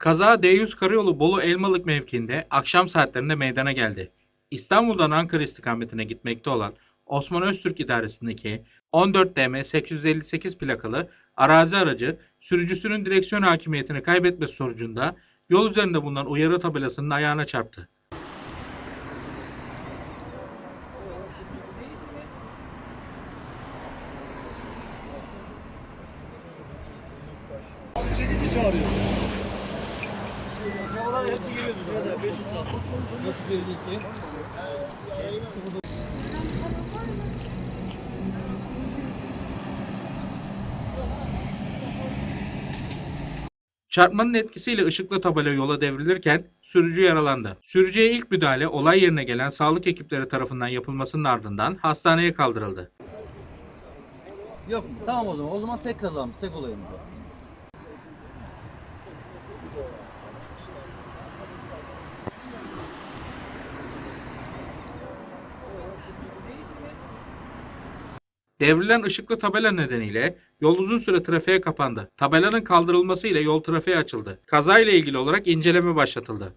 Kaza D100 karayolu Bolu Elmalık mevkiinde akşam saatlerinde meydana geldi. İstanbul'dan Ankara istikametine gitmekte olan Osman Öztürk idaresindeki 14 DM 858 plakalı arazi aracı sürücüsünün direksiyon hakimiyetini kaybetmesi sonucunda yol üzerinde bulunan uyarı tabelasının ayağına çarptı. Çekici çağırıyor. Arabalar hepsi geliyor zaten. Ya da 500 saat. 452. Çarpmanın etkisiyle ışıklı tabela yola devrilirken sürücü yaralandı. Sürücüye ilk müdahale olay yerine gelen sağlık ekipleri tarafından yapılmasının ardından hastaneye kaldırıldı. Yok mu? Tamam o zaman. O zaman tek kazamız, tek olayımız var. Devrilen ışıklı tabela nedeniyle yol uzun süre trafiğe kapandı. Tabelanın kaldırılmasıyla yol trafiğe açıldı. Kazayla ilgili olarak inceleme başlatıldı.